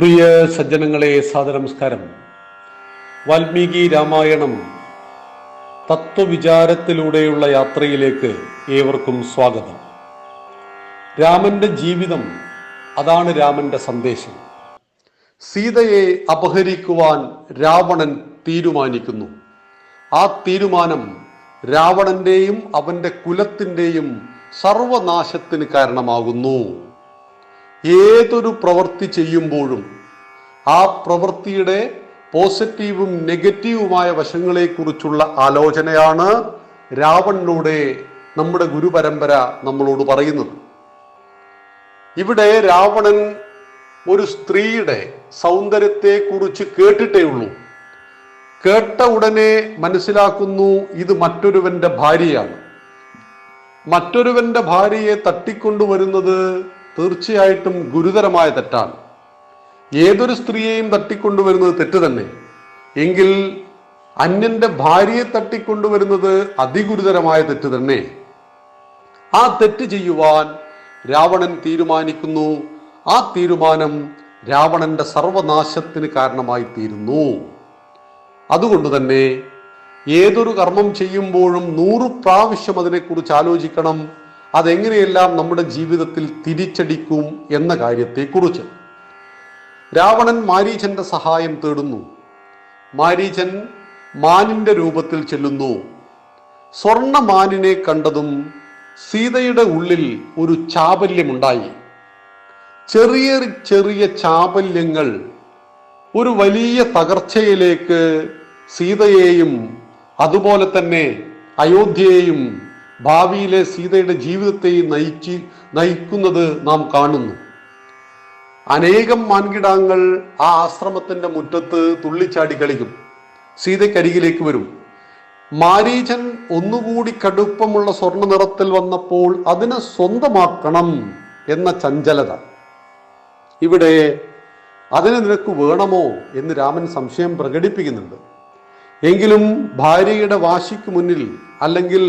പ്രിയ സജ്ജനങ്ങളെ സാദനമസ്കാരം വാൽമീകി രാമായണം തത്വവിചാരത്തിലൂടെയുള്ള യാത്രയിലേക്ക് ഏവർക്കും സ്വാഗതം. രാമന്റെ ജീവിതം അതാണ് രാമന്റെ സന്ദേശം. സീതയെ അപഹരിക്കുവാൻ രാവണൻ തീരുമാനിക്കുന്നു. ആ തീരുമാനം രാവണന്റെയും അവന്റെ കുലത്തിന്റെയും സർവനാശത്തിന് കാരണമാകുന്നു. ഏതൊരു പ്രവൃത്തി ചെയ്യുമ്പോഴും ആ പ്രവൃത്തിയുടെ പോസിറ്റീവും നെഗറ്റീവുമായ വശങ്ങളെക്കുറിച്ചുള്ള ആലോചനയാണ് രാവണിലൂടെ നമ്മുടെ ഗുരുപരമ്പര നമ്മളോട് പറയുന്നത്. ഇവിടെ രാവണൻ ഒരു സ്ത്രീയുടെ സൗന്ദര്യത്തെക്കുറിച്ച് കേട്ടിട്ടേ ഉള്ളൂ. കേട്ട ഉടനെ മനസ്സിലാക്കുന്നു ഇത് മറ്റൊരുവന്റെ ഭാര്യയാണ്. മറ്റൊരുവന്റെ ഭാര്യയെ തട്ടിക്കൊണ്ടുവരുന്നത് തീർച്ചയായിട്ടും ഗുരുതരമായ തെറ്റാണ്. ഏതൊരു സ്ത്രീയെയും തട്ടിക്കൊണ്ടുവരുന്നത് തെറ്റ് തന്നെ എങ്കിൽ അന്യന്റെ ഭാര്യയെ തട്ടിക്കൊണ്ടുവരുന്നത് അതിഗുരുതരമായ തെറ്റ് തന്നെ ആ തെറ്റ് ചെയ്യുവാൻ രാവണൻ തീരുമാനിക്കുന്നു. ആ തീരുമാനം രാവണന്റെ സർവനാശത്തിന് കാരണമായി തീരുന്നു അതുകൊണ്ട് തന്നെ ഏതൊരു കർമ്മം ചെയ്യുമ്പോഴും നൂറ് പ്രാവശ്യം അതിനെക്കുറിച്ച് ആലോചിക്കണം. അതെങ്ങനെയെല്ലാം നമ്മുടെ ജീവിതത്തിൽ തിരിച്ചടിക്കും എന്ന കാര്യത്തെക്കുറിച്ച്. രാവണൻ മാരീചന്റെ സഹായം തേടുന്നു. മാരീചൻ മാനിന്റെ രൂപത്തിൽ ചെല്ലുന്നു. സ്വർണ മാനിനെ കണ്ടതും സീതയുടെ ഉള്ളിൽ ഒരു ചാബല്യമുണ്ടായി. ചെറിയ ചെറിയ ചാബല്യങ്ങൾ ഒരു വലിയ തകർച്ചയിലേക്ക് സീതയെയും അതുപോലെ തന്നെ അയോധ്യയെയും ഭാവിയിലെ സീതയുടെ ജീവിതത്തെയും നയിച്ച് നയിക്കുന്നത് നാം കാണുന്നു. അനേകം മാൻകിടാങ്ങൾ ആ ആശ്രമത്തിന്റെ മുറ്റത്ത് തുള്ളിച്ചാടി കളിക്കും. സീതയ്ക്കരികിലേക്ക് വരും. മാരീചൻ ഒന്നുകൂടി കടുപ്പമുള്ള സ്വർണ നിറത്തിൽ വന്നപ്പോൾ അതിനെ സ്വന്തമാക്കണം എന്ന ചഞ്ചലത. ഇവിടെ അതിന് നിനക്ക് വേണമോ എന്ന് രാമൻ സംശയം പ്രകടിപ്പിക്കുന്നുണ്ട്. എങ്കിലും ഭാര്യയുടെ വാശിക്ക് മുന്നിൽ അല്ലെങ്കിൽ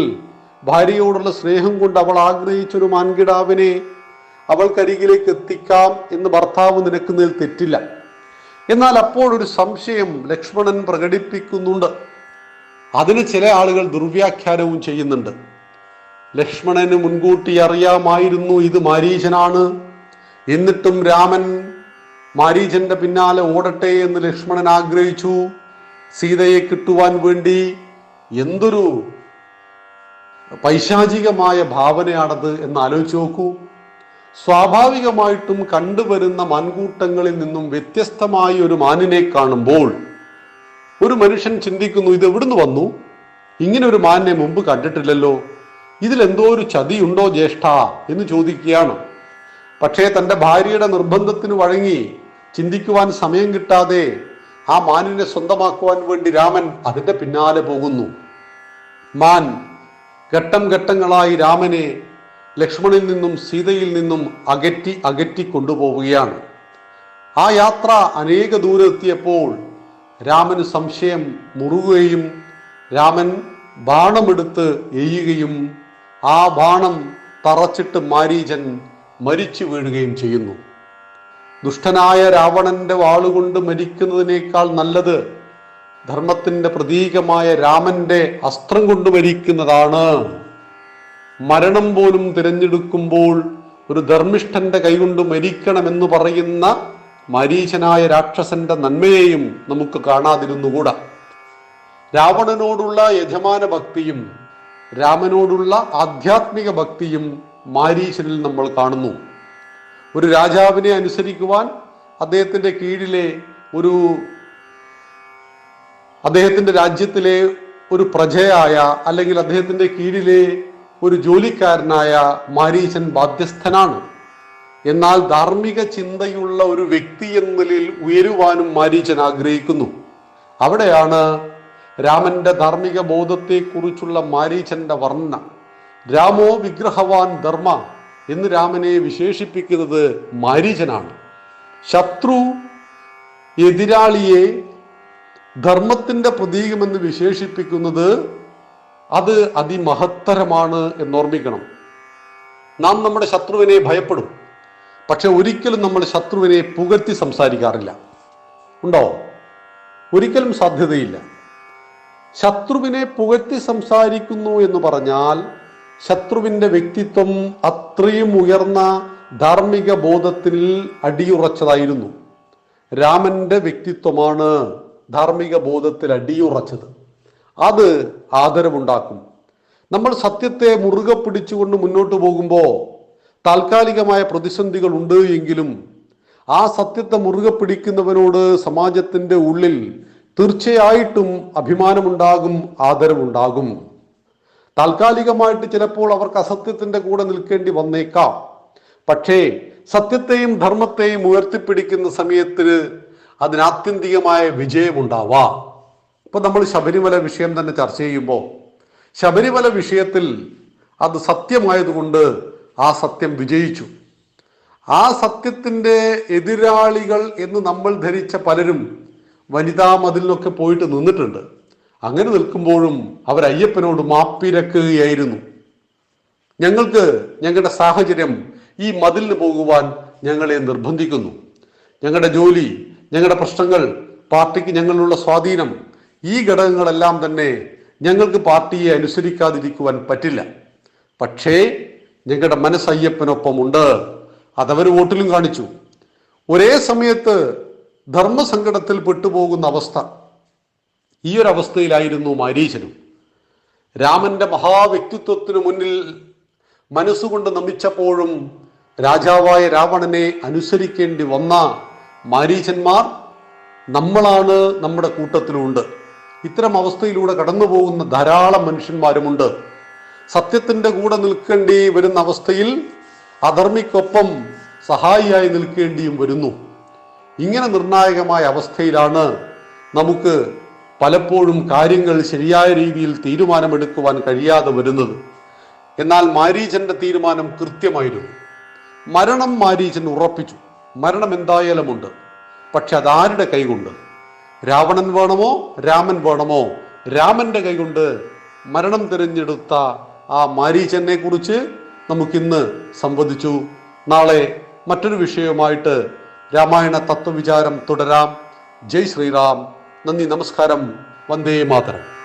ഭാര്യയോടുള്ള സ്നേഹം കൊണ്ട് അവൾ ആഗ്രഹിച്ചൊരു മാൻകിടാവിനെ അവൾക്കരികിലേക്ക് എത്തിക്കാം എന്ന് ഭർത്താവ് നിനക്കുന്നതിൽ തെറ്റില്ല. എന്നാൽ അപ്പോഴൊരു സംശയം ലക്ഷ്മണൻ പ്രകടിപ്പിക്കുന്നുണ്ട്. അതിന് ചില ആളുകൾ ദുർവ്യാഖ്യാനവും ചെയ്യുന്നുണ്ട്. ലക്ഷ്മണന് മുൻകൂട്ടി അറിയാമായിരുന്നു ഇത് മാരീചനാണ് എന്നിട്ടും രാമൻ മാരീചന്റെ പിന്നാലെ ഓടട്ടെ എന്ന് ലക്ഷ്മണൻ ആഗ്രഹിച്ചു. സീതയെ കിട്ടുവാൻ വേണ്ടി എന്തൊരു പൈശാചികമായ ഭാവനയാണത് എന്ന് ആലോചിച്ച് നോക്കൂ. സ്വാഭാവികമായിട്ടും കണ്ടുവരുന്ന മൻകൂട്ടങ്ങളിൽ നിന്നും വ്യത്യസ്തമായ ഒരു മാനിനെ കാണുമ്പോൾ ഒരു മനുഷ്യൻ ചിന്തിക്കുന്നു ഇത് എവിടുന്ന് വന്നു? ഇങ്ങനെ ഒരു മാനിനെ മുമ്പ് കണ്ടിട്ടില്ലല്ലോ. ഇതിലെന്തോ ഒരു ചതിയുണ്ടോ ജ്യേഷ്ഠ? എന്ന് ചോദിക്കുകയാണ്. പക്ഷേ തന്റെ ഭാര്യയുടെ നിർബന്ധത്തിന് വഴങ്ങി ചിന്തിക്കുവാൻ സമയം കിട്ടാതെ ആ മാനിനെ സ്വന്തമാക്കുവാൻ വേണ്ടി രാമൻ അതിന്റെ പിന്നാലെ പോകുന്നു. മാൻ ഘട്ടം ഘട്ടങ്ങളായി രാമനെ ലക്ഷ്മണിൽ നിന്നും സീതയിൽ നിന്നും അകറ്റി അകറ്റി കൊണ്ടുപോവുകയാണ്. ആ യാത്ര അനേക ദൂരെത്തിയപ്പോൾ രാമന് സംശയം മുറുകുകയും രാമൻ ബാണമെടുത്ത് എയ്യുകയും ആ ബാണം തറച്ചിട്ട് മാരീചൻ മരിച്ചു വീഴുകയും ചെയ്യുന്നു. ദുഷ്ടനായ രാവണന്റെ വാളുകൊണ്ട് മരിക്കുന്നതിനേക്കാൾ നല്ലത് ധർമ്മത്തിന്റെ പ്രതീകമായ രാമന്റെ അസ്ത്രം കൊണ്ട് മരിക്കുന്നതാണ്. മരണം പോലും തിരഞ്ഞെടുക്കുമ്പോൾ ഒരു ധർമ്മിഷ്ഠന്റെ കൈകൊണ്ട് മരിക്കണമെന്ന് പറയുന്ന മരീചനായ രാക്ഷസന്റെ നന്മയെയും നമുക്ക് കാണാതിരുന്നുകൂടാ. രാവണനോടുള്ള യജമാന ഭക്തിയും രാമനോടുള്ള ആധ്യാത്മിക ഭക്തിയും മാരീശനിൽ നമ്മൾ കാണുന്നു. ഒരു രാജാവിനെ അനുസരിക്കുവാൻ അദ്ദേഹത്തിന്റെ കീഴിലെ ഒരു അദ്ദേഹത്തിന്റെ രാജ്യത്തിലെ ഒരു പ്രജയായ അല്ലെങ്കിൽ അദ്ദേഹത്തിന്റെ കീഴിലെ ഒരു ജോലിക്കാരനായ മാരീശൻ ബാധ്യസ്ഥനാണ്. എന്നാൽ ധാർമ്മിക ചിന്തയുള്ള ഒരു വ്യക്തി എന്ന നിലയിൽ ഉയരുവാനും മാരീചൻ ആഗ്രഹിക്കുന്നു. അവിടെയാണ് രാമന്റെ ധാർമ്മിക ബോധത്തെക്കുറിച്ചുള്ള മാരീചന്റെ വർണന. രാമോ വിഗ്രഹവാൻ ധർമ്മ എന്ന് രാമനെ വിശേഷിപ്പിക്കുന്നത് മാരീചനാണ്. ശത്രു എതിരാളിയെ ധർമ്മത്തിന്റെ പ്രതീകമെന്ന് വിശേഷിപ്പിക്കുന്നത് അത് അതിമഹത്തരമാണ് എന്നോർമ്മിക്കണം. നാം നമ്മുടെ ശത്രുവിനെ ഭയപ്പെടും. പക്ഷെ ഒരിക്കലും നമ്മൾ ശത്രുവിനെ പുകഴ്ത്തി സംസാരിക്കാറില്ല. ഉണ്ടോ? ഒരിക്കലും സാധ്യതയില്ല. ശത്രുവിനെ പുകഴ്ത്തി സംസാരിക്കുന്നു എന്ന് പറഞ്ഞാൽ ശത്രുവിന്റെ വ്യക്തിത്വം അത്രയും ഉയർന്ന ധാർമ്മിക ബോധത്തിൽ അടിയുറച്ചതായിരുന്നു. രാമന്റെ വ്യക്തിത്വമാണ്. ധാർമ്മിക ബോധത്തിൽ അടിയുറച്ചത്. അത് ആദരവുണ്ടാക്കും. നമ്മൾ സത്യത്തെ മുറുകെ പിടിച്ചുകൊണ്ട് മുന്നോട്ട് പോകുമ്പോൾ താൽക്കാലികമായ പ്രതിസന്ധികൾ ഉണ്ട് എങ്കിലും ആ സത്യത്തെ മുറുകെ പിടിക്കുന്നവനോട് സമാജത്തിന്റെ ഉള്ളിൽ തീർച്ചയായിട്ടും അഭിമാനമുണ്ടാകും ആദരവുണ്ടാകും. താൽക്കാലികമായിട്ട് ചിലപ്പോൾ അവർക്ക് അസത്യത്തിന്റെ കൂടെ നിൽക്കേണ്ടി വന്നേക്കാം. പക്ഷേ സത്യത്തെയും ധർമ്മത്തെയും ഉയർത്തിപ്പിടിക്കുന്ന സമയത്ത് അതിനാത്യന്തികമായ വിജയമുണ്ടാവാം. ഇപ്പൊ നമ്മൾ ശബരിമല വിഷയം തന്നെ ചർച്ച ചെയ്യുമ്പോൾ ശബരിമല വിഷയത്തിൽ അത് സത്യമായതുകൊണ്ട് ആ സത്യം വിജയിച്ചു. ആ സത്യത്തിന്റെ എതിരാളികൾ എന്ന് നമ്മൾ ധരിച്ച പലരും വനിതാ മതിലിനൊക്കെ പോയിട്ട് നിന്നിട്ടുണ്ട്. അങ്ങനെ നിൽക്കുമ്പോഴും അവർ അയ്യപ്പനോട് മാപ്പിരക്കുകയായിരുന്നു. ഞങ്ങൾക്ക് ഞങ്ങളുടെ സാഹചര്യം ഈ മതിലിന് പോകുവാൻ ഞങ്ങളെ നിർബന്ധിക്കുന്നു. ഞങ്ങളുടെ ജോലി ഞങ്ങളുടെ പ്രശ്നങ്ങൾ പാർട്ടിക്ക് ഞങ്ങളിലുള്ള സ്വാധീനം ഈ ഘടകങ്ങളെല്ലാം തന്നെ ഞങ്ങൾക്ക് പാർട്ടിയെ അനുസരിക്കാതിരിക്കുവാൻ പറ്റില്ല. പക്ഷേ ഞങ്ങളുടെ മനസ്സ് അയ്യപ്പനൊപ്പമുണ്ട് അതവർ വോട്ടിലും കാണിച്ചു. ഒരേ സമയത്ത് ധർമ്മസങ്കടത്തിൽ പെട്ടുപോകുന്ന അവസ്ഥ. ഈ ഒരു അവസ്ഥയിലായിരുന്നു മാരീചനും. രാമന്റെ മഹാവ്യക്തിത്വത്തിന് മുന്നിൽ മനസ്സുകൊണ്ട് നമിച്ചപ്പോഴും രാജാവായ രാവണനെ അനുസരിക്കേണ്ടി വന്ന മാരീചന്മാർ നമ്മളാണ് നമ്മുടെ കൂട്ടത്തിലുണ്ട്. ഇത്തരം അവസ്ഥയിലൂടെ കടന്നു പോകുന്ന ധാരാളം മനുഷ്യന്മാരുമുണ്ട്. സത്യത്തിന്റെ കൂടെ നിൽക്കേണ്ടി വരുന്ന അവസ്ഥയിൽ അധർമ്മിക്കൊപ്പം സഹായിയായി നിൽക്കേണ്ടിയും വരുന്നു. ഇങ്ങനെ നിർണായകമായ അവസ്ഥയിലാണ് നമുക്ക് പലപ്പോഴും കാര്യങ്ങൾ ശരിയായ രീതിയിൽ തീരുമാനമെടുക്കുവാൻ കഴിയാതെ വരുന്നത്. എന്നാൽ മാരീചന്റെ തീരുമാനം കൃത്യമായിരുന്നു. മരണം മാരീചൻ ഉറപ്പിച്ചു. മരണം എന്തായാലുമുണ്ട്. പക്ഷെ അതാരുടെ കൈകൊണ്ട്? രാവണൻ വേണമോ? രാമൻ വേണമോ? രാമന്റെ കൈകൊണ്ട് മരണം തിരഞ്ഞെടുത്ത ആ മാരീചനെ കുറിച്ച് നമുക്കിന്ന് സംവദിച്ചു. നാളെ മറ്റൊരു വിഷയവുമായിട്ട് രാമായണ തത്വവിചാരം തുടരാം. ജയ് ശ്രീറാം. നന്ദി നമസ്കാരം. വന്ദേ മാതരം.